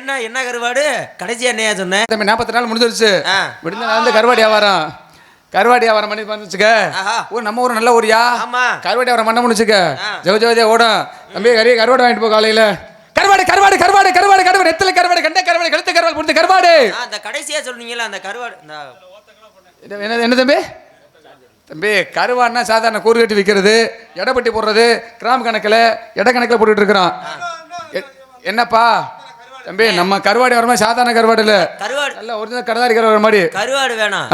என்ன என்ன கருவாடு? கடைசியா என்னையா சொன்னேன் தம்பி நாற்பத்தி நாள் முடிஞ்சிருச்சு. விடுந்த நாள் வந்து கருவாடி வியாபாரம். கருவாடி வியாபாரம் பண்ணி வந்துச்சுக்க. ஊர் நம்ம ஊர் நல்ல ஊரியா. கருவாடி வியாபாரம் பண்ண முடிச்சுக்க. ஜெவ ஜெவதியா ஓடும். தம்பி கறி கருவாடு வாங்கிட்டு போ காலையில. கருவாடு கருவாடு கருவாடு கருவாடு கருவாடு. எத்தனை கருவாடு கண்ட கருவாடு கழுத்து கருவாடு முடிஞ்ச கருவாடு. அந்த கடைசியா சொன்னீங்கல்ல அந்த கருவாடு என்ன என்ன தம்பி? தம்பி கருவாடுனா சாதாரண கூறு கட்டி விற்கிறது எடைப்பட்டி போடுறது கிராம் கணக்கில் எடை கணக்கில் போட்டுட்டு இருக்கிறோம் எ- என்னப்பா? தம்பி நம்ம கருவாடு வர மாதிரி சாதாரண கருவாடு இல்லை. கருவாடு. நல்ல ஒரிஜினல் கடதாரி கருவாடு மாதிரி. கருவாடு வேணாம்.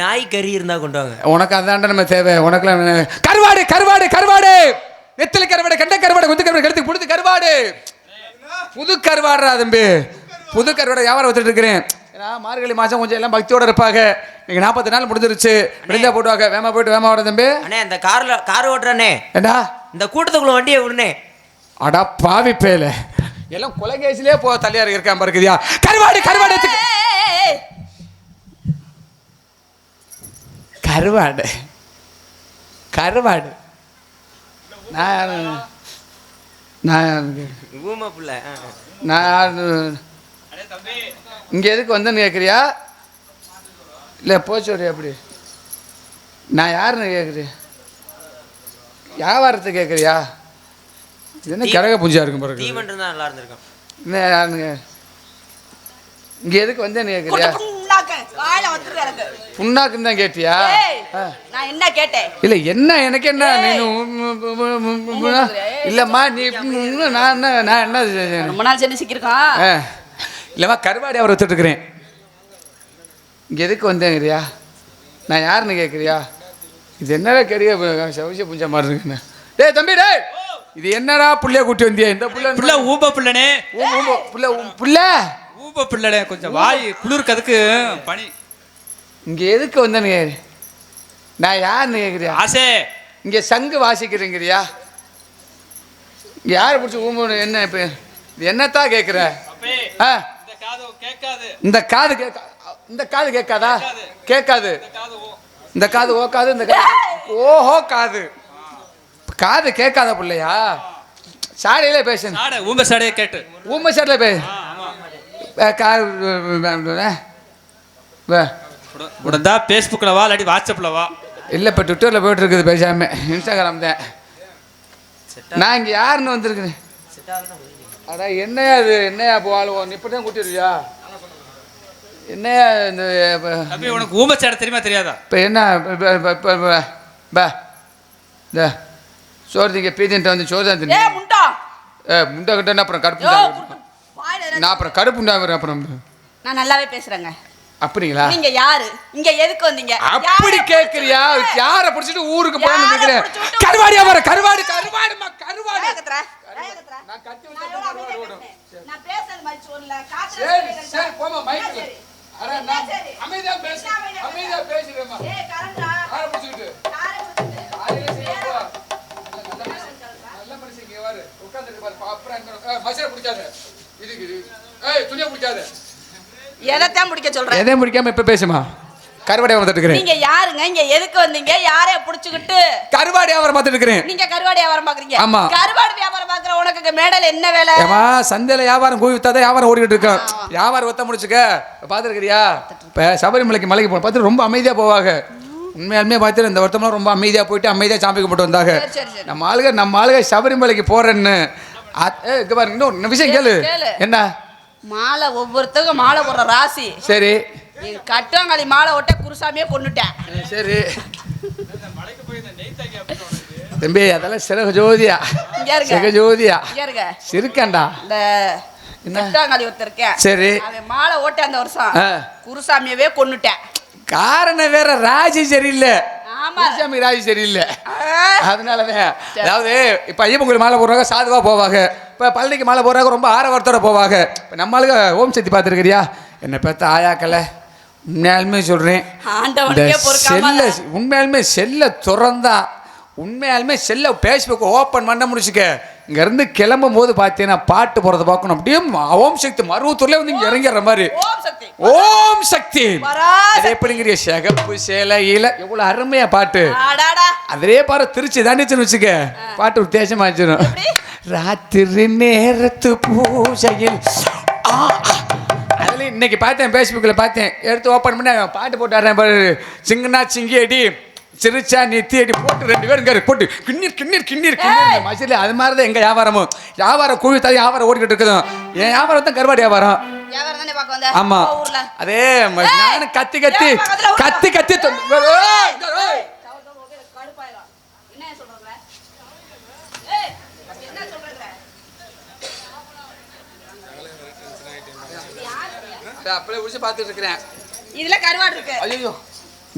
நாய் கறி இருந்தா கொண்டு வாங்க. உனக்கு அதாண்ட நம்ம தேவை. உனக்குலாம் கருவாடு கருவாடு கருவாடு. நெத்திலி கருவாடு கண்ட கருவாடு குத்து கருவாடு கழுத்து புடுத்து கருவாடு. புது கருவாடுறா தம்பி. புது கருவாடை வியாபாரம் வச்சுட்டு இருக்கிறேன். ஏன்னா மார்கழி மாசம் கொஞ்சம் எல்லாம் பக்தியோட இருப்பாங்க. நீங்க நாற்பத்தி நாள் முடிஞ்சிருச்சு. விடுதா போட்டுவாங்க. வேமா போயிட்டு வேமா வர தம்பி. அண்ணே இந்த கார்ல கார் ஓட்டுறனே ஏண்டா? இந்த கூட்டத்துக்குள்ள வண்டியை விடுனே அடா பாவி பேல. எல்லாம் கொலகேசிலே போ தள்ளியார் இருக்கான் பாருக்குதியா கருவாடு கருவாடு. கருவாடு. கருவாடு. நான் யாரு? நான். நான்? இங்க எதுக்கு வந்தேன்னு கேட்குறியா இல்லை போச்சோரி அப்படி நான் யாருன்னு கேட்குறேன் வியாபாரத்தை கேட்குறியா என்ன கிழக பூஜா இருக்கும் பாருங்க. தீவன் இருந்தா நல்லா இருந்திருக்கும். என்ன யாருங்க இங்க எதுக்கு வந்துரு எனக்கு. புண்ணாக்குன்னு தான் கேட்டியா. நான் என்ன கேட்டேன்? இல்ல என்ன எனக்கு என்ன? நீ இல்லம்மா நீ நான் என்ன நான் என்ன? ரொம்ப நாள் சென்று சிக்கிருக்கான் ஆ. இல்லம்மா கருவாடி அவரை வச்சுட்டு இருக்கிறேன். இங்க எதுக்கு வந்தேங்கிறியா நான் யாருன்னு கேட்குறியா? இது என்னடா கெடிய சவிச்ச புஞ்ச மாதிரி இருக்குன்னு. டேய் தம்பி டேய்! இது என்னடா புள்ளைய கூட்டி வந்தியா? இந்த புள்ள புள்ள ஊப பிள்ளனே. புள்ள புள்ள. ஊப பிள்ளனே கொஞ்சம் வாய் குளிருக்கு அதுக்கு பனி. இங்க எதுக்கு வந்தேன்னு. நான் யாருன்னு கேட்குறியா ஆசே. இங்க சங்கு வாசிக்கிறீங்கறியா? யாரை பிடிச்சி ஊம்பு என்ன இப்போ? இது என்னத்தான் கேட்குற ஆ? இந்த காது கேட்காது. இந்த காது கேட்க இந்த காது கேட்காதா? கேட்காது. இந்த காது ஓக்காது இந்த காது ஓஹோ காது. காது கேட்காத பிள்ளையா? சாடையில பேசணும் நாட ஊம்ப சாடையை கேட்டு. ஊமை சாட்டில் பே உடந்தா ஃபேஸ்புக்கில் வா இல்லாட்டி வாட்ஸ்அப்பில் வா. இல்லை இப்போ ட்விட்டரில் போயிட்டு இருக்குது பேசாம. இன்ஸ்டாகிராம் தான். நான் இங்கே யாருன்னு வந்திருக்கிறேன் அடா என்னையா இது? என்னையா போவாளுவோம் இப்போ தான் கூட்டிடுவியா? என்னையா இந்த உனக்கு ஊம்ப சாடை தெரியுமா தெரியாதா? இப்போ என்ன இந்த சோறு திங்க பீதின்ட்டு வந்து சோறு தான் ஏ தின்னு முண்டா. ஏ முண்டை கிட்டே அப்புறம் இரு. நான் அப்புறம் கருப்பு முண்டை அப்புறம். நான் நல்லாவே பேசுறேங்க. அப்படிங்களா? நீங்க யாரு? இங்க எதுக்கு வந்தீங்க? அப்படி கேக்குறியா யார புடிச்சிட்டு ஊருக்கு யாரை நினைக்கிறேன் கருவாடியா வர கருவாடு கருவாடுமா கருவாடு கத்துற? நான் கத்தி நான் பேசுறது மாதிரி சொல்லல. சரி. சரி போமா மைக் சரி. அட நான்? அமைதியா பேசு அமைதியா பேசுறேம்மா. ஏய், கரண்டா? யார அப்புறம் என்ன? மசரை பிடிக்காத. இதுக்கு இது. ஏய் துணியை பிடிக்காத. எதைத்தான் பிடிக்க சொல்றேன் எதையும் பிடிக்காம இப்ப பேசுமா? கருவாடி வியாபாரம் இருக்கிறேன். நீங்க யாருங்க? இங்க எதுக்கு வந்தீங்க? யாரைய புடிச்சுக்கிட்டு? கருவாடி வியாபாரம் பார்த்துட்டு இருக்கிறேன். நீங்க கருவாடு வியாபாரம் பாக்குறீங்க ஆமா. கருவாடு வியாபாரம் பாக்குற உனக்கு இங்க மேடையில என்ன வேலை? ஏமா சந்தையில வியாபாரம் கூவி வித்தாதான் வியாபாரம் ஓடிக்கிட்டு இருக்கோம். வியாபாரம் ஒத்த முடிச்சுக்க. பார்த்துருக்கிறியா இப்போ சபரிமலைக்கு மலைக்கு போ பார்த்து ரொம்ப அமைதியாக போவாங்க. உண்மையாலுமே பார்த்து இந்த வருத்தம்லாம் ரொம்ப அமைதியாக போயிட்டு அமைதியாக சாமி கும்பிட்டு வந்தாங்க. நம்ம ஆளுக நம்ம ஆளுக சபரிமலைக்கு போறேன்னு. பாருங்க இன்னொரு விஷயம் கேளு. என்ன? மாலை ஒவ்வொருத்தருக்கும் மாலை போடுற ராசி. சரி. நீ கட்டுவாங்களி மாலை ஒட்ட குருசாமியே கொண்டுட்டேன் சரி. தம்பி அதெல்லாம் சிறகு ஜோதியா. சிறகு ஜோதியா. சிரிக்கண்டா. இந்த என்ன? கட்டுவாங்களி ஒருத்தர் இருக்கேன். சரி. அவன் மாலை ஓட்ட அந்த வருஷம். குருசாமியவே கொண்டுட்டேன் காரணம் வேற ராஜி சரியில்லை. குருசாமி ராஜி சரியில்லை. அதனாலதான். அதாவது இப்போ ஐயப்பன் கோயில் மாலை போடுறாங்க சாதுவா போவாங்க. இப்போ பழனிக்கு மாலை போடுறாங்க ரொம்ப ஆரவாரத்தோட போவாங்க. இப்போ நம்ம ஆளுங்க ஓம் சக்தி பார்த்துருக்கிறியா? என்னை பெத்த ஆயாக்கல. உண்மையாலுமே சொல்கிறேன் செல்ல உண்மையாலுமே செல்ல திறந்தா உண்மையாலுமே செல்ல ஃபேஸ்புக் ஓப்பன் பண்ண முடிச்சுக்க. இங்கேருந்து கிளம்பும் போது பார்த்தீங்கன்னா பாட்டு போகிறத பார்க்கணும். அப்படியே ஓம் சக்தி மருவத்தூர்லேயே வந்து இங்கே இறங்கிடுற மாதிரி. ஓம் சக்தி. அது எப்படிங்கிறிய? சிகப்பு சேலையில எவ்வளவு அருமையா பாட்டு. அதிலே பாரு திருச்சி தாண்டிச்சுன்னு வச்சுக்க. பாட்டு வித்தியாசமா வச்சிடும் ராத்திரி நேரத்து பூஜையில். அதுல இன்னைக்கு பார்த்தேன் ஃபேஸ்புக்கில் பார்த்தேன். எடுத்து ஓப்பன் பண்ணி பாட்டு போட்டாடுறேன் பாரு. சிங்கனா சிங்கி அடி சிரிச்சா நெத்தி அடி போட்டு ரெண்டு பேரும் இங்க போட்டு. கிண்ணீர் கிண்ணீர் கிண்ணீர் கிண்ணீர். மசில அது மாதிரி தான் எங்க வியாபாரமும். வியாபாரம் குழி தள்ளி வியாபாரம் ஓடிக்கிட்டு இருக்குதும் என் வியாபாரம் தான் கருவாடு வியாபாரம். தானே ஆமா. அதே நானும் கத்தி கத்தி கத்தி கத்தி அப்படியே உடிச்சு பார்த்துட்டு இருக்கிறேன். இதுல கருவாடு இருக்கு. ஐயோ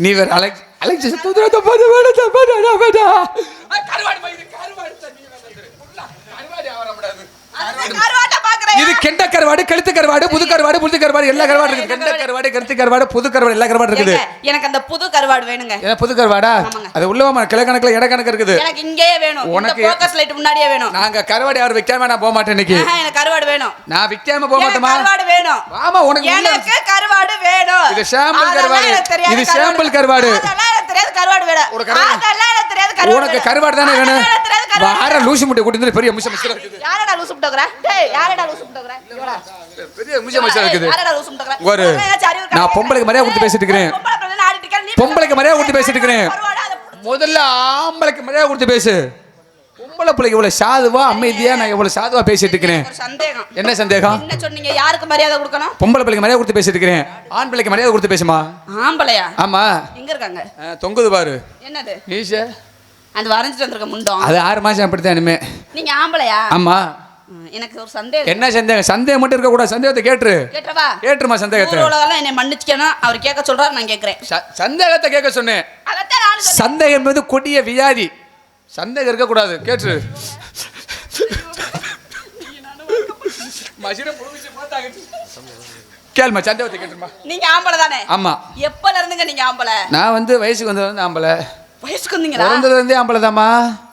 நீ வேற அலெக்ஸ் அலெக்ஸ் தூதுறத போது வேட தப்படா வேடா கருவாடு மயிறு கருவாடு இது கெண்ட கருவாடு கழுத்து கருவாடு புது கருவாடு புது கருவாடு எல்லா கருவாடு இருக்குது கெண்ட கருவாடு கருத்து கருவாடு புது கருவாடு எல்லா கருவாடு இருக்குது. எனக்கு அந்த புது கருவாடு வேணுங்க. ஏன் புது கருவாடா. அது உள்ளவமா கிழக்கணக்கில் இடக்கணக்கு இருக்குது. எனக்கு இங்கேயே வேணும். உனக்கு- போக்கஸ் லைட் முன்னாடியே வேணும். நாங்க கருவாடு யாரும் விற்காம நான் போக மாட்டேன் இன்னைக்கு. எனக்கு கருவாடு வேணும். நான் விற்காம போக மாட்டேமா கருவாடு வேணும். ஆமா உனக்கு எனக்கு கருவாடு வேணும். இது சாம்பிள் கருவாடு. இது சாம்பிள் கருவாடு. தெரியாது கருவாடு வேணும். உனக்கு கருவாடு- தானே வேணும். வார லூசு முட்டை கூட்டி பெரிய இருக்குது யாரடா லூசு முட்டோக்குற டேய் யாரடா லூசு முட்டோக்குற இவடா பெரிய முசம் மிச்சம் இருக்குது. யாரடா லூசு முட்டோக்குற ஒரு நான் பொம்பளைக்கு மரியாதை கொடுத்து பேசிட்டு இருக்கிறேன். பொம்பளை பிள்ளை ஆடிட்டு இருக்க நீ பொம்பளைக்கு மரியாதை கொடுத்து பேசிட்டு அதை புடிச்சு- முதல்ல ஆம்பளைக்கு மரியாதை கொடுத்து பேசு. பொம்பளை பிள்ளைக்கு இவ்வளவு சாதுவா அமைதியா நான் இவ்வளவு சாதுவா பேசிட்டு இருக்கிறேன். சந்தேகம். என்ன சந்தேகம்? என்ன சொன்னீங்க? யாருக்கு மரியாதை கொடுக்கணும்? பொம்பளை பிள்ளைக்கு மரியாதை கொடுத்து பேசிட்டு இருக்கிறேன். ஆண் பிள்ளைக்கு மரியாதை கொடுத்து பேசுமா? ஆம்பளையா? ஆமா. எங்க இருக்காங்க? தொங்குது பாரு. என்னது? ஈஷா அந்த வரைஞ்சிட்டு வந்திருக்க முண்டம். அது ஆறு மாசம் அப்படித்தான் இனிமே. நீங்க ஆம்பளையா? ஆமா. எனக்கு ஒரு சந்தேகம். என்ன சந்தேகம்? சந்தேகம் மட்டும் இருக்க கூடாது சந்தேகத்தை கேட்டுரு. கேட்டவா கேட்டுருமா சந்தேகத்தை? உலகெல்லாம் என்னை மன்னிச்சுக்கணும் அவர் கேட்க சொல்றாரு நான் கேட்கிறேன். சந்தேகத்தை கேட்க சொன்னேன். சந்தேகம் என்பது கொடிய வியாதி. சந்தேகம் இருக்கக்கூடாது. கேட்டு கேளுமா சந்தேகத்தை கேட்டுருமா. நீங்க ஆம்பளை தானே? ஆமா. எப்பல இருந்துங்க நீங்க ஆம்பளை? நான் வந்து வயசுக்கு வந்தது வந்து ஆம்பளை. வயசுக்கு வந்தீங்களா? பிறந்ததுல இருந்தே ஆம்பளை தாம்மா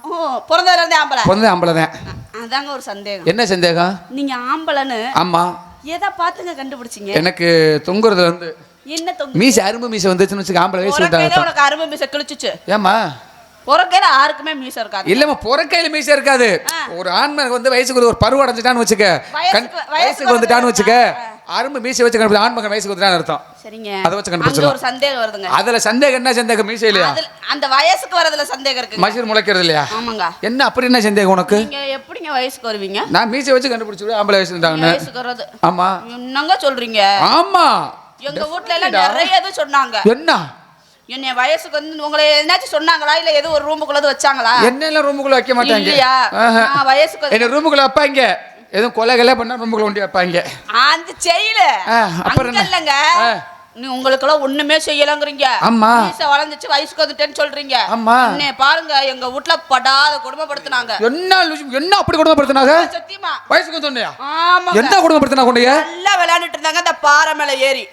ஓ பிறந்ததுல இருந்தே ஆம்பளை. பிறந்தது ஆம்பளை தான் அதாங்க ஒரு சந்தேகம். என்ன சந்தேகம்? நீங்க ஆம்பளைன்னு ஆமா. எதை பார்த்துங்க கண்டுபிடிச்சீங்க? எனக்கு தொங்குறது வந்து என்ன தொங்கு? மீசை அரும்பு மீசை வந்துச்சுன்னு வச்சுக்க ஆம்பளை வயசு வந்தாங்க உனக்கு அருமை மீசை கிழிச்சுச்சு. ஏமா உறக்கையில யாருக்குமே மீசை இருக்காது. இல்லம்மா பொறக்கையில மீசை இருக்காது. ஒரு ஆண்மனுக்கு வந்து வயசுக்கு ஒரு பருவம் அடைஞ்சிட்டான்னு வச்சுக்க. வயசுக்கு- வந்துட்டான்னு வச்சுக்க. அரும்பு மீசை வச்சு கண்டுபிடி ஆண்மகன் வயசுக்கு வந்துட்டான்னு அர்த்தம். சரிங்க. அதை வச்சு அங்க கண்டுபிடிச்சிடலாம். ஒரு சந்தேகம் வருதுங்க. அதுல சந்தேகம் என்ன சந்தேகம்? மீசை இல்லையா? அந்த வயசுக்கு வரதுல சந்தேகம் இருக்குங்க. மசூர் முளைக்கிறது இல்லையா? ஆமாங்க. என்ன அப்படி என்ன சந்தேகம் உனக்கு? நீங்க எப்படிங்க வயசுக்கு வருவீங்க? நான் மீசை வச்சு கண்டுபிடிச்சு ஆம்பளை வயசு இருந்தாங்கன்னு. வயசுக்கு வர்றது. ஆமா. என்னங்க சொல்றீங்க? ஆமா. எங்க வீட்ல எல்லாம் நிறைய இது சொன்னாங்க. என்ன? என்னை வயசுக்கு வந்து உங்களை எதுனாச்சும் சொன்னாங்களா? இல்ல ஏதோ ஒரு ரூமுக்குள்ளது வச்சாங்களா? என்ன எல்லாம் ரூமுக்குள்ள வைக்க மாட்டாங்க. இல்லையா? வயசுக்கு என்ன ரூமுக்குள்ள வைப்பாங்க. எதுவும் கொலை கொலை பண்ணா ரூமுக்குள்ள ஒண்டி வைப்பாங்க. அந்த செய்யல அப்புறம்? இல்லங்க. நீ உங்களுக்கெல்லாம் ஒண்ணுமே செய்யலங்கிறீங்க. ஆமா. வளர்ந்துச்சு வயசுக்கு வந்துட்டேன்னு சொல்றீங்க. ஆமா. என்னை பாருங்க எங்க வீட்ல படாத கொடுமைப்படுத்துனாங்க. என்ன என்ன அப்படி குடும்பப்படுத்தினாங்க சத்தியமா. வயசுக்கு சொன்னியா? ஆமாங்க. என்ன குடும்பப்படுத்தினா கொண்டைய? நல்லா விளையாண்டுட்டு இருந்தாங்க அந்த பாறை மேல ஏறி.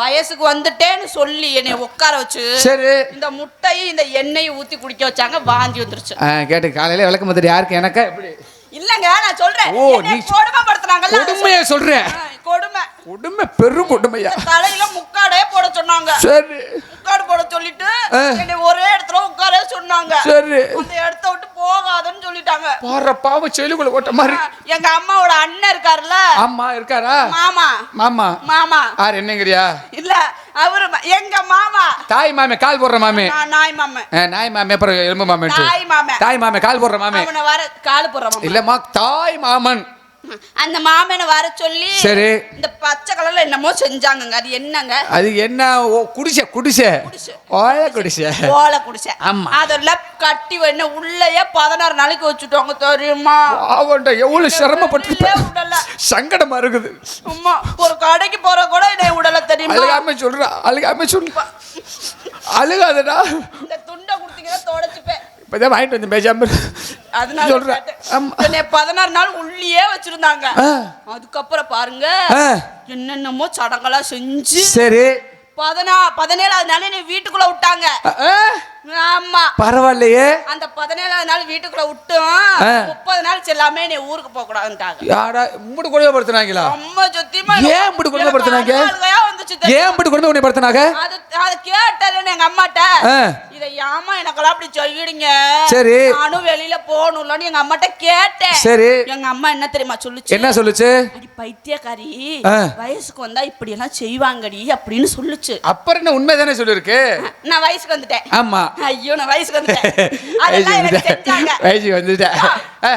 வயசுக்கு வந்துட்டேன்னு சொல்லி என்னை உட்கார வச்சு சரி. இந்த முட்டையும் இந்த எண்ணெயும் ஊத்தி குடிக்க வச்சாங்க வாந்தி வந்துருச்சு. கேட்டு காலையில விளக்கு மத்திரி யாருக்கு? எனக்கா எப்படி? இல்லங்க நான் சொல்றேன். ஓ, நீ- கொடுமைப்படுத்துனாங்கல்ல. கொடுமைய சொல்றேன் ஆ, கொடுமை. கொடுமை பெரும் கொடுமையா? தலையில முக்காடே போட சொன்னாங்க. சரி. முக்காடு போட சொல்லிட்டு. என்னை ஒரே இடத்துல உட்கார சொன்னாங்க. சரி. அந்த இடத்த விட்டு போகாதன்னு சொல்லிட்டாங்க. பாரு பாவம் செலுக்குள்ள ஓட்ட மாதிரி. எங்க அம்மாவோட அண்ணன் இருக்காருல்ல? ஆமா இருக்காரா? மாமா. மாமா. மாமா. ஆறு என்னங்கிறியா? இல்ல அவரு எங்க மாமா. தாய் மாமே கால் போடுற மாமே. நாய் மாமன் ஆ, நாய் மாமே அப்புறம் எலும்பு மாமே தாய் மாமன் தாய் மாமே கால் போடுற மாமே. அவனை வர காலு போடுற மாமா. இல்லம்மா தாய் மாமன். அந்த மாமனை வர சொல்லி சரி. இந்த பச்சை கலர்ல என்னமோ செஞ்சாங்கங்க. அது என்னங்க? அது என்ன? ஓ குடிசை குடிசை. ஓய குடிசை. ஓலை குடிசை. ஆமா. அதெல்லாம் கட்டி என்ன உள்ளேயே பதினாறு நாளைக்கு வச்சுட்டாங்க தெரியுமா? பாவண்டா எவ்வளவு சிரமப்பட்டு உள்ளே விடல. சங்கடமா இருக்குது. அம்மா ஒரு கடைக்கு போற கூட என்னை விடல தெரியுமா? அழுகாம சொல்றா அழுகாம சொல்றா அழுகாதடா. இந்த துண்டை கொடுத்தீங்கன்னா தொடச்சுப்பேன். இப்பதான் வாங்கிட்டு வந்து பேசாம இரு. அதனால. என்னை பதினாறு நாள் உள்ளே வச்சிருந்தாங்க. அதுக்கப்புறம் பாருங்க என்னென்னமோ சடங்கெல்லாம் செஞ்சு சரி. பதினா பதினேழாவது நாள் என்னை வீட்டுக்குள்ள விட்டாங்க. ஆமா. பரவாயில்லையே. அந்த பதினேழாவது நாள் வீட்டுக்குள்ள விட்டும். முப்பது நாள் செல்லாம என்னை ஊருக்கு போக கூடாதுன்ட்டாங்க. யாடா இப்படி கொடுமைப்படுத்துனாங்களா அம்மா சத்தியமா ஏன் இப்படி கொடுமைப்படுத்துனாங்க? ஏன் இப்படி கொடுமை உன்னை படுத்தினாக அது அது கேட்டேன் எங்க அம்மாட்ட. இத ஏமா எனக்கெல்லாம் அப்படி சொல்லிடுங்க? சரி. நானும் வெளியில போகணும்லன்னு எங்க அம்மாட்ட கேட்டேன். சரி. எங்க அம்மா என்ன தெரியுமா சொல்லுச்சு? என்ன சொல்லுச்சு? அடி பைத்தியக்காரி. வயசுக்கு வந்தா இப்படி எல்லாம் செய்வாங்கடி அப்படின்னு சொல்லுச்சு. அப்புறம் என்ன உண்மை தானே சொல்லிருக்கு நான் வயசுக்கு வந்துட்டேன். ஆமா. ஐயோ நான் வயசுக்கு வந்துட்டேன். அதெல்லாம் எனக்கு செஞ்சாங்க. வயசுக்கு வந்துட்டேன். ஆ,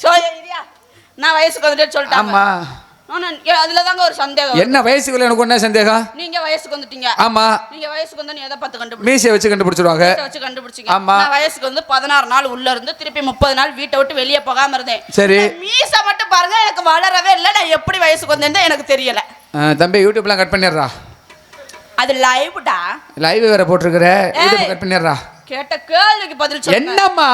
சோ இரியா நான் வயசுக்கு வந்துட்டேன்னு சொல்லிட்டாங்க. ஆமா. ஒரு சந்தேகம். என்ன வயசுக்குள்ள எனக்கு என்ன சந்தேகம்? நீங்க வயசுக்கு வந்துட்டீங்க. ஆமா. நீங்க வயசுக்கு வந்தா நீ எதை பார்த்து கண்டுபிடிச்சீங்க? மீசையை வச்சு கண்டுபிடிச்சிருவாங்க. வச்சு கண்டுபிடிச்சீங்க. ஆமா. வயசுக்கு வந்து பதினாறு நாள் உள்ள இருந்து திருப்பி முப்பது நாள் வீட்டை விட்டு வெளியே போகாம இருந்தேன். சரி. மீசை மட்டும் பாருங்க எனக்கு வளரவே இல்லை. நான் எப்படி வயசுக்கு வந்தேன்னு எனக்கு தெரியல. தம்பி யூடியூப்லாம் கட் பண்ணிடுறா. அது லைவ்டா லைவ் வேற போட்டிருக்கிற. கட் பண்ணிடுறா. கேட்ட கேள்விக்கு பதில் சொல்லுங்க. என்னம்மா?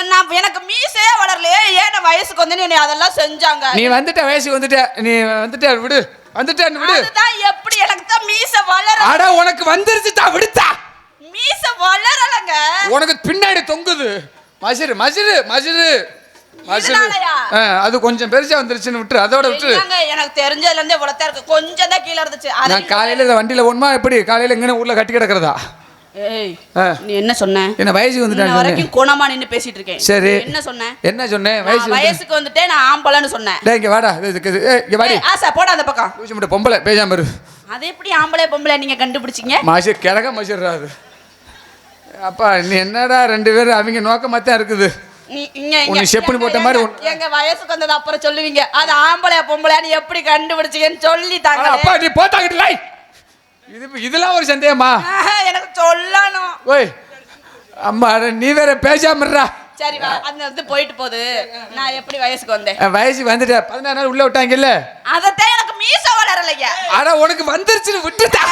என்ன எனக்கு மீசையே வளரலையே. ஏன் வயசுக்கு வந்தேன்னு என்னை அதெல்லாம் செஞ்சாங்க? நீ வந்துட்ட வயசுக்கு வந்துட்ட. நீ வந்துட்ட விடு. வந்துட்டேன்னு விடு. அதுதான் எப்படி எனக்கு தான் மீசை வளர அட உனக்கு வந்துருச்சுடா விடுத்தா மீசை வளரலங்க. உனக்கு பின்னாடி தொங்குது. Maseru Maseru Maseru. மசிறு இதனாலயா? ஆ, அது கொஞ்சம் பெருசா வந்துருச்சுன்னு விட்டுரு. அதோட இல்லைங்க, எனக்கு தெரிஞ்சதுல இருந்தே இவ்வளவுதான் இருக்கு. கொஞ்சம் தான் கீழே இருந்துச்சு. நான் காலையில இந்த வண்டியில ஒண்ணுமா எப்படி? காலையில எங்கன்னு ஊர்ல கட்டி கிடக்குறதா. நீ என்ன சொன்ன? என்ன வயசுக்கு இன்ன வந்துட்டான்னு வரைக்கும் குணமா நின்னு பேசிட்டு இருக்கேன். சரி. என்ன சொன்ன? என்ன சொன்னேன் வயசு வயசுக்கு வந்துட்டே நான் ஆம்பளைன்னு சொன்னேன். டேய் இங்க வாடா. இங்க வாடி. ஆசை போட அந்த பக்கம். பூச்சி மட்டும் பொம்பளை பேசாம இரு. அது எப்படி ஆம்பளை பொம்பளை நீங்க கண்டுபிடிச்சீங்க? மாசி கிழக்க அது. அப்பா நீ என்னடா ரெண்டு பேரும் அவங்க நோக்கமா தான் இருக்குது. நீ இங்க இங்க. உன்னை செப்புனு போட்ட மாதிரி எங்க- வயசுக்கு வந்தது அப்புறம் சொல்லுவீங்க. அது ஆம்பளை பொம்பளைன்னு எப்படி கண்டுபிடிச்சீங்கன்னு சொல்லி தாங்க அப்பா நீ போட்டாக்கிட்டு லை. இது இதெல்லாம் ஒரு சந்தேகமா? எனக்கு சொல்லணும். ஓய் அம்மா நீ வேற பேசாம இருடா. சரி அந்த இது போயிட்டு போகுது. நான் எப்படி வயசுக்கு வந்தேன்? வயசுக்கு வந்துட்ட. பதினாறு நாள் உள்ள விட்டாங்கல்ல? அதத்தான் எனக்கு மீச வளரலைங்க ஆனா உனக்கு வந்துருச்சுன்னு விட்டுட்டா.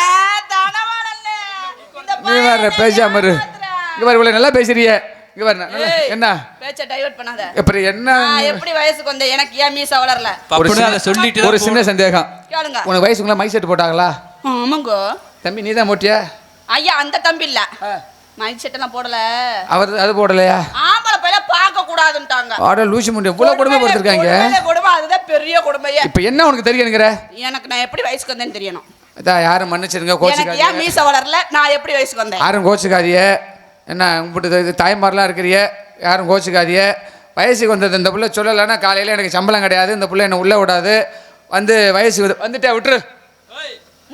நீ வேற பையனை பேசாம இரு. ஏமாத்துறா. இங்க பாரு இவ்வளவு நல்லா பேசுறிய. இங்க என்ன? பேச்ச டைவர்ட் பண்ணாத. அப்புறம் என்ன? எப்படி வயசுக்கு வந்தேன் எனக்கு ஏன் மீச வளரல? அதை சொல்லிட்டு ஒரு சின்ன சந்தேகம். கேளுங்க. உனக்கு வயசுக்குள்ள மை செட் போட்டாங்களா? ஆமாங்கோ. தம்பி நீ தான் போட்டியா ஐயா அந்த தம்பி இல்ல. மைக் செட் எல்லாம் போடல. அவர் அது போடலையா? ஆம்பளை பையல பார்க்க கூடாதுன்ட்டாங்க. ஆட லூசி முடி இவ்வளவு கொடுமை படுத்திருக்காங்க. கொடுமையில கொடுமை அதுதான் பெரிய கொடுமையே. இப்ப என்ன உனக்கு தெரியுங்கிற? எனக்கு நான் எப்படி வயசுக்கு வந்தேன்னு தெரியணும். அதான் யாரும் மன்னிச்சிருங்க எனக்கு ஏன் கோச்சுக்காதீங்க மீச வளரல? நான் எப்படி வயசுக்கு வந்தேன்? யாரும் கோச்சுக்காதீங்க. என்ன உங்கள்கிட்ட தாய்மாரெலாம் இருக்கிறிய யாரும் கோச்சிக்காதிய வயசுக்கு வந்தது இந்த பிள்ளை சொல்லலைன்னா காலையில் எனக்கு சம்பளம் கிடையாது இந்த பிள்ளை என்னை உள்ளே விடாது. வந்து வயசுக்கு வந்துட்டே விட்டுரு.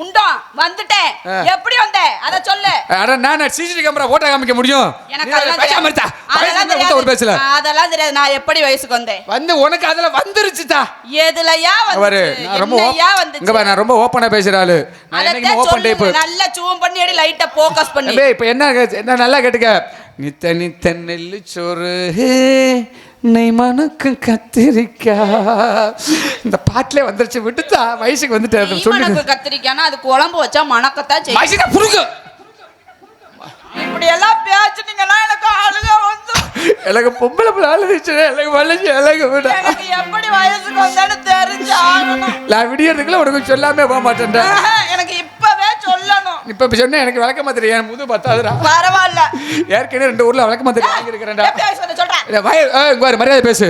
முண்டம் வந்துட்டேன். எப்படி வந்தேன்? அத சொல்லு. அட நான் சிசிடிவி கேமரா போட்டோ காமிக்க முடியும்? எனக்கு அதெல்லாம் பேசாம தெரியாது. இருடா. அதெல்லாம் வந்தா ஒரு பேசல. அதெல்லாம் தெரியாது. நான் எப்படி வயசுக்கு வந்தேன்? வந்து உனக்கு அதில் வந்துருச்சுதா எதுலயா வந்துச்சு நான் ரொம்ப இங்க பாரு நான் ரொம்ப ஓப்பனாக பேசுகிற ஆளு. நான் ஓப்பன் டைப்பு சொல்லுங்க. நல்லா சூம் பண்ணி அடி லைட்டா ஃபோக்கஸ் பண்ணி. அம்பே இப்போ என்ன என்ன நல்லா கேட்டுக்க. நித்த நித்த நெல்லு சோறு. நெய் மணக்கும் கத்திரிக்கா இந்த பாட்டிலே வந்துருச்சு விட்டுத்தா வயசுக்கு வந்துட்டு நீ சொல்லு கத்திரிக்கானா? அது குழம்பு வச்சா மணக்கத்தான் செய்யும். வயசுக்கு புடுங்க. இப்படி எல்லாம் பேச்சுனீங்கன்னா எனக்கு அழுக வந்து. எனக்கு பொம்பளை பிள்ளை அழுதுச்சு எனக்கு வலிச்சு எனக்கு விட. எப்படி வயசுக்கு வந்தேன்னு தெரிஞ்சு நான் விடியறதுக்குள்ள உனக்கு சொல்லாமே போக மாட்டேன்டா. எனக்கு இப்பவே சொல்லணும். இப்ப இப்ப சொன்னா எனக்கு விளக்க மாத்திரை என் முது பத்தாதுடா. பரவாயில்ல. ஏற்கனவே ரெண்டு ஊர்ல விளக்க மாத்திரை வாங்கியிருக்கிறேன்டா. வய மரியாதை பேசு.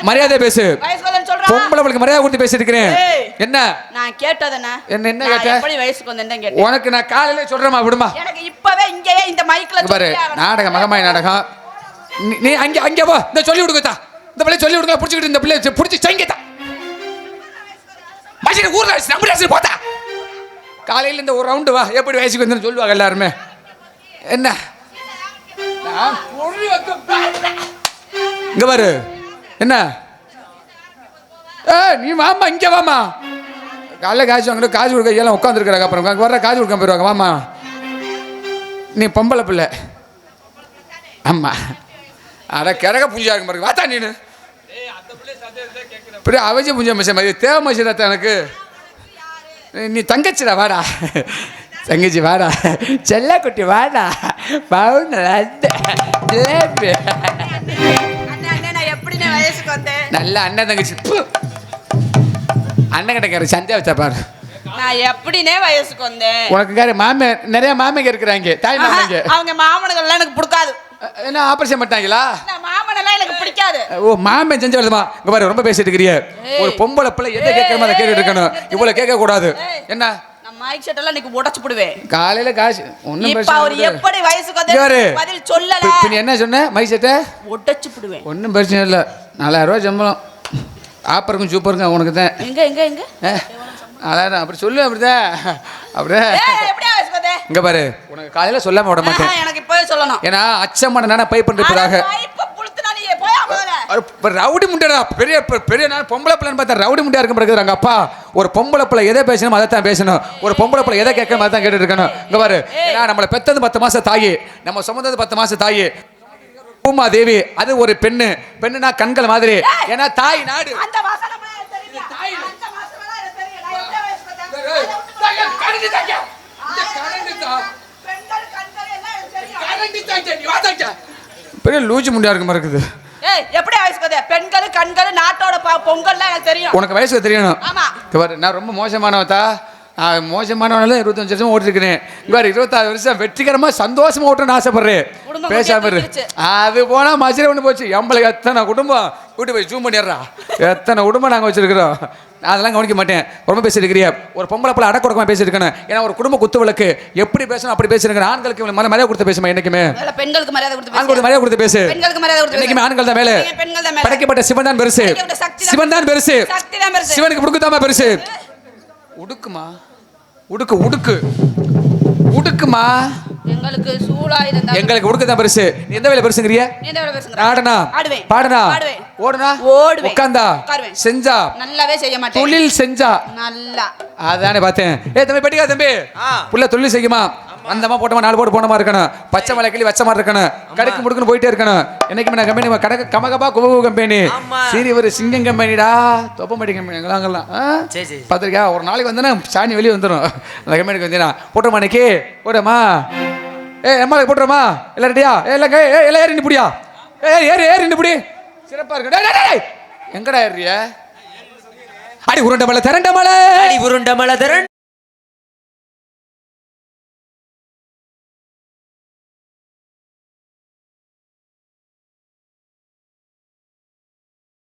மரியாதை பேசு. பொம்பளை பிள்ளைக்கு மரியாதை கொடுத்து பேசியிருக்கிறேன். என்ன? நான் கேட்டது என்ன? என்ன கேட்ட? வயசுக்கு வந்தேன்னு தான் கேட்டேன். உனக்கு நான் காலையில சொல்றேமா விடுமா. எனக்கு இப்பவே இங்கேயே இந்த மைக்ல பாரு நாடகம் மகமாய் நாடகம். நீ- அங்க அங்க போ இந்த சொல்லி விடுங்கத்தா இந்த பிள்ளை சொல்லி விடுங்க புடிச்சிக்கிட்டு இந்த பிள்ளை புடிச்சு சங்கித்தா. மச்சின ஊர்ல நம்ம ராசி போத்தா. காலையில இந்த ஒரு ரவுண்டு வா? எப்படி வயசுக்கு வந்து சொல்லுவாங்க எல்லாருமே. என்ன. இங்க பாரு. என்ன? ஏ நீ வாமா இங்க வாமா காலைல காசு வாங்கிட்டு காசு கொடுக்க எல்லாம் உட்காந்துருக்குறாங்க அப்புறம் அங்க வர்ற காசு கொடுக்க போயிருவாங்க. வாமா நீ பொம்பளை பிள்ளை. ஆமா. அட கிடக்க பூஜா இருக்கு பாருங்க. வாத்தா நீனு. இப்படி அவஜ பூஜை மச்சம் மாதிரி. தேவை மச்சம் எனக்கு. நீ- தங்கச்சிடா வாடா. தங்கச்சி வாடா. செல்ல குட்டி வாடா. பவுன் ஜிலேபி நல்ல அண்ணன் தங்கச்சி. அண்ணன் கிட்டக்கார சந்தியா வச்சா பாரு. நான் எப்படினே வயசுக்கு வந்தேன்? உனக்கு காரு மாமே நிறைய மாமைங்க இருக்கிறாங்க. தாய் மாமைங்க. அவங்க மாமனுங்கள்லாம் எனக்கு பிடிக்காது. என்ன ஆபரேஷன் பண்ணிட்டாங்களா? பிடிக்காது. ஓ மாமன் செஞ்சு வருதுமா இங்க பாரு ரொம்ப பேசிட்டு இருக்கிறிய. ஒரு பொம்பளை பிள்ளை எதை கேட்கறமோ அதை கேட்டுட்டு இருக்கணும். இவ்வளவு கேட்க கூடாது என்ன? மைக் செட் எல்லாம் இன்னைக்கு உடைச்சு போடுவேன். காலையில காசு ஒண்ணும் இப்ப பிரச்சனை அவர் இல்லை. எப்படி வயசுக்கு. வந்து பதில் சொல்லல? பின்ன என்ன சொன்ன? மை செட்ட உடைச்சு போடுவேன். ஒன்றும் பிரச்சனை இல்லை. நாலாயிரம் ரூபாய் சம்பளம். ஆப்பருக்கும் சூப்பருக்கும் உனக்கு தான். எங்க எங்க எங்க? நாலாயிரம் அப்படி சொல்லு அப்படிதான். வந்து இங்க பாரு. உனக்கு காலையில சொல்லாம விட மாட்டேன். எனக்கு இப்பவே சொல்லணும். ஏன்னா அச்சம் நானே பை பண்றதுக்காக அட, பைப்பை புழுத்துனா நீ போயா முதல்ல ஒரு இப்ப ரவுடி முண்டடா பெரிய பெரிய நான் பொம்பளை பிள்ளைன்னு பார்த்தா ரவுடி முண்டியா இருக்க பிறகு அப்பா ஒரு பொம்பளை பிள்ளை எதை பேசணும் அதை தான் பேசணும். ஒரு பொம்பளை பிள்ளை எதை கேட்கணும் அதை தான் கேட்டுட்டு இருக்கணும். இங்க பாரு ஏன்னா நம்மளை பெத்தது பத்து மாசம் தாயி. நம்ம சுமந்தது பத்து மாசம் தாயி. பூமா தேவி அது ஒரு பெண்ணு. பெண்ணுனா கண்கள் மாதிரி. ஏன்னா தாய் நாடு. பெரிய லூஜி முண்டியா இருக்க மாதிரி இருக்குது. எப்படி வயசுக்கு வந்தேன்? பெண்கள் கண்கள் நாட்டோட ப- பொங்கல்லாம் எனக்கு தெரியும். உனக்கு வயசு தெரியணும். ஆமா. நான் ரொம்ப மோசமானவத்தா மோசமானவனால இருபத்தஞ்சு வருஷம் ஓட்டிருக்கிறேன் இங்க பாரு இருபத்தாறு வருஷம் வெற்றிகரமா சந்தோஷமா ஓட்டணும்னு ஆசைப்படுறேன் குடும்பம் பேசாம இரு குட்டியா அது போனா மசிர ஒன்று போச்சு. எம்பளுக்கு எத்தனை குடும்பம்? கூட்டி போய் ஜூம் பண்ணிடுறா. எத்தனை குடும்பம் நாங்கள் வச்சிருக்கிறோம்? அதெல்லாம் கவனிக்க மாட்டேன். ரொம்ப பேசியிருக்கிறியா. ஒரு பொம்பளை பிள்ளை அடக்கொடக்கமா பேசியிருக்கணும். ஏன்னா ஒரு குடும்ப குத்து விளக்கு. எப்படி பேசணும் அப்படி பேசிருக்கிறேன் ஆண்களுக்கு இவங்க மரியாதை கொடுத்து பேசுமா என்னைக்குமே? முதல்ல பெண்களுக்கு மரியாதை கொடுத்து ஆண்களுக்கு. மரியாதை கொடுத்து பேசு. பெண்களுக்கு மரியாதை கொடுத்து என்னைக்குமே பேசு. ஆண்கள் தான் மேலே. மேல. படைக்கப்பட்ட சிவன் தான் பெருசு. சிவன் தான் பெருசு. சக்தி தான் பெருசு. சிவனுக்கு புடுக்குதாமா பெருசு. உடுக்குமா? உடுக்கு உடுக்கு உடுக்குமா எங்களுக்கு சூழாயுதம் தான். எங்களுக்கு உடுக்கு தான் பெருசு நீ எந்த வேலை பெருசுங்கிறிய நீ எந்த வேலை பேசுங்கிற? ஆடனா ஆடுவேன். பாடுனா ஆடுவேன். ஓடுனா ஓடுவேன். உட்காந்தா உட்காருவேன். செஞ்சா நல்லாவே செய்ய மாட்டேன் தொழில் செஞ்சா நல்லா அதானே பார்த்தேன் ஏ தம்பி பெட்டிக்கா தம்பி. புள்ள தொழில் செய்யுமா அந்தமா போட்டமா நாலு போட்டு போனமா இருக்கணும். பச்சை மலை கிளி வச்ச மாதிரி இருக்கணும். கடைக்கு முடுக்குன்னு போயிட்டே இருக்கணும். என்னைக்குமே நான் கம்பெனி கடை கமகபா குபகு கம்பெனி. சரி ஒரு சிங்கம் கம்பெனிடா. தொப்பம்பட்டி கம்பெனி சரி. பார்த்துருக்கியா ஒரு நாளைக்கு வந்தேன்னா சாணி வெளியே வந்துடும் அந்த கம்பெனிக்கு வந்தீங்கன்னா போட்டுமா இன்னைக்கு போட்டோமா ஏ எம்மாளுக்கு போட்டுருமா எல்லாம் ரெடியா? ஏ இல்லைங்க ஏ எல்லாம் ஏறி நிப்படியா ஏ ஏறி ஏறி நிப்படி சிறப்பா இருக்கு. எங்கடா ஏறிய அடி உருண்டை மலை திரண்ட மலை. அடி உருண்ட மலை திரண்டு